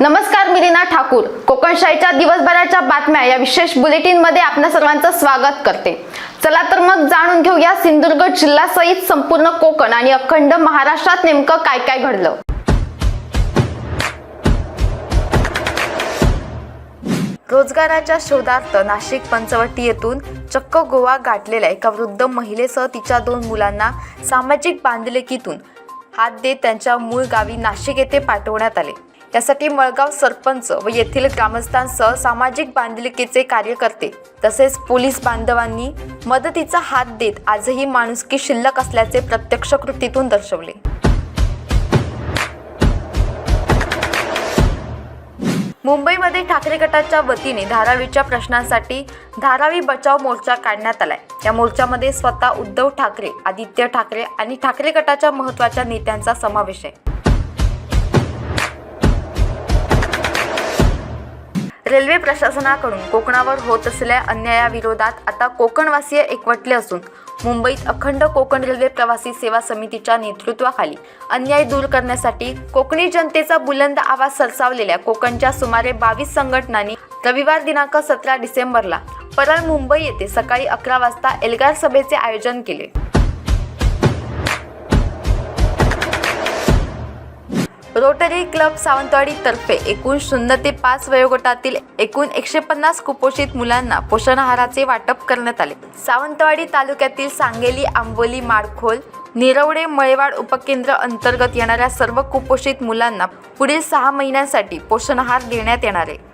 नमस्कार मी रीना ठाकूर. कोकणशाहीच्या दिवसभराच्या बातम्या या विशेष बुलेटिनमध्ये आपल्या सर्वांचं स्वागत करते. चला तर मग जाणून घेऊया सिंधुदुर्ग जिल्ह्यासहित संपूर्ण कोकण आणि अखंड महाराष्ट्रात नेमकं काय काय घडलं. रोजगाराच्या शोधार्थ नाशिक पंचवटी येथून चक्क गोवा गाठलेल्या एका वृद्ध महिलेसह तिच्या दोन मुलांना सामाजिक बांधिलकीतून हात देत त्यांच्या मूळ गावी नाशिक येथे पाठवण्यात आले. त्यासाठी मळगाव सरपंच व येथील ग्रामस्थांसह सामाजिक बांधिलकीचे कार्यकर्ते तसेच पोलीस बांधवांनी मदतीचा हात देत आजही माणुसकी शिल्लक असल्याचे प्रत्यक्ष कृतीतून दर्शवले. मुंबईमध्ये ठाकरे गटाच्या वतीने धारावीच्या प्रश्नांसाठी धारावी बचाव मोर्चा काढण्यात आलाय. या मोर्चामध्ये स्वतः उद्धव ठाकरे आदित्य ठाकरे आणि ठाकरे गटाच्या महत्त्वाच्या नेत्यांचा समावेश आहे. रेल्वे प्रशासनाकडून कोकणावर होत असलेल्या अन्यायाविरोधात आता कोकणवासीय एकवटले असून मुंबईत अखंड कोकण रेल्वे प्रवासी सेवा समितीच्या नेतृत्वाखाली अन्याय दूर करण्यासाठी कोकणी जनतेचा बुलंद आवाज सरसावलेल्या कोकणच्या सुमारे बावीस संघटनांनी रविवार दिनांक सतरा डिसेंबरला परळ मुंबई येथे सकाळी अकरा वाजता एल्गार सभेचे आयोजन केले. रोटरी क्लब सावंतवाडीतर्फे एकूण शून्य ते पाच वयोगटातील एकूण एकशे पन्नास कुपोषित मुलांना पोषण आहाराचे वाटप करण्यात आले. सावंतवाडी तालुक्यातील सांगेली आंबोली माडखोल निरवडे मळेवाड उपकेंद्र अंतर्गत येणाऱ्या सर्व कुपोषित मुलांना पुढील सहा महिन्यांसाठी पोषण आहार देण्यात येणार आहे.